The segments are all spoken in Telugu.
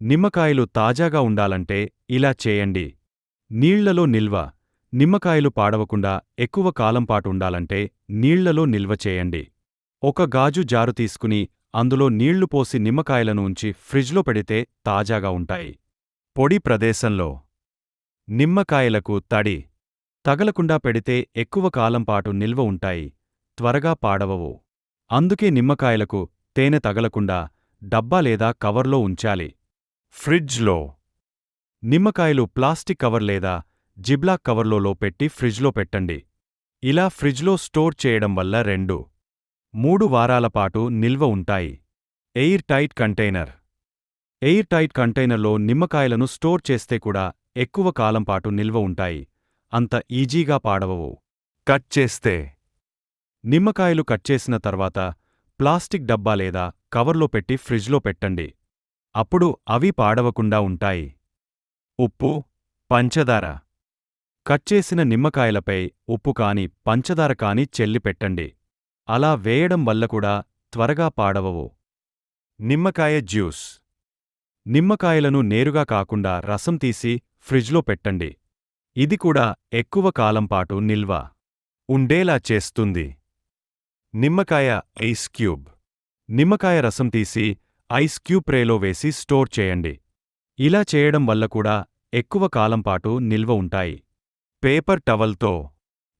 నిమ్మకాయలు తాజాగా ఉండాలంటే ఇలా చేయండి. నీళ్ళలో నిల్వ నిమ్మకాయలు పాడవకుండా ఎక్కువ కాలంపాటు ఉండాలంటే నీళ్ళలో నిల్వ చేయండి. ఒక గాజు జారు తీసుకుని అందులో నీళ్ళు పోసి నిమ్మకాయలను ఉంచి ఫ్రిడ్జ్లో పెడితే తాజాగా ఉంటాయి. పొడి ప్రదేశంలో నిమ్మకాయలకు తడి తగలకుండా పెడితే ఎక్కువ కాలంపాటు నిల్వ ఉంటాయి త్వరగా పాడవవు. అందుకే నిమ్మకాయలకు తేనె తగలకుండా డబ్బా లేదా కవర్లో ఉంచాలి. ఫ్రిడ్జ్లో. నిమ్మకాయలు ప్లాస్టిక్ కవర్ లేదా జిబ్లా కవర్లో పెట్టి ఫ్రిడ్జ్లో పెట్టండి. ఇలా ఫ్రిడ్జ్లో స్టోర్ చేయడం వల్ల రెండు మూడు వారాల పాటు నిల్వ ఉంటాయి. Airtight container. ఎయిర్ టైట్ కంటైనర్లో నిమ్మకాయలను స్టోర్ చేస్తే కూడా ఎక్కువ కాలం పాటు నిల్వ ఉంటాయి. అంత ఈజీగా పాడవవు. కట్ చేస్తే. నిమ్మకాయలు కట్ చేసిన తర్వాత ప్లాస్టిక్ డబ్బా లేదా కవర్లో పెట్టి ఫ్రిడ్జ్లో పెట్టండి. అప్పుడు అవి పాడవకుండా ఉంటాయి. ఉప్పు పంచదార. కట్ చేసిన నిమ్మకాయలపై ఉప్పు కాని పంచదార కాని చెల్లి పెట్టండి. అలా వేయడం వల్ల కూడా త్వరగా పాడవవు. నిమ్మకాయ జ్యూస్. నిమ్మకాయలను నేరుగా కాకుండా రసం తీసి ఫ్రిడ్జ్లో పెట్టండి. ఇది కూడా ఎక్కువ కాలంపాటు నిల్వ ఉండేలా చేస్తుంది. నిమ్మకాయ ఐస్ క్యూబ్. నిమ్మకాయ రసం తీసి ఐస్ క్యూబ్ ట్రేలో వేసి స్టోర్ చేయండి. ఇలా చేయడం వల్ల కూడా ఎక్కువ కాలంపాటు నిల్వ ఉంటాయి. పేపర్ టవల్తో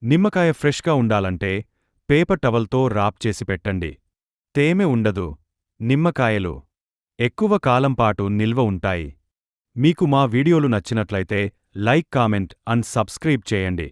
నిమ్మకాయ ఫ్రెష్గా ఉండాలంటే పేపర్ టవల్తో రాప్ చేసి పెట్టండి. తేమె ఉండదు నిమ్మకాయలు ఎక్కువ కాలంపాటు నిల్వ ఉంటాయి. మీకు మా వీడియోలు నచ్చినట్లయితే లైక్ కామెంట్ అండ్ సబ్స్క్రైబ్ చేయండి.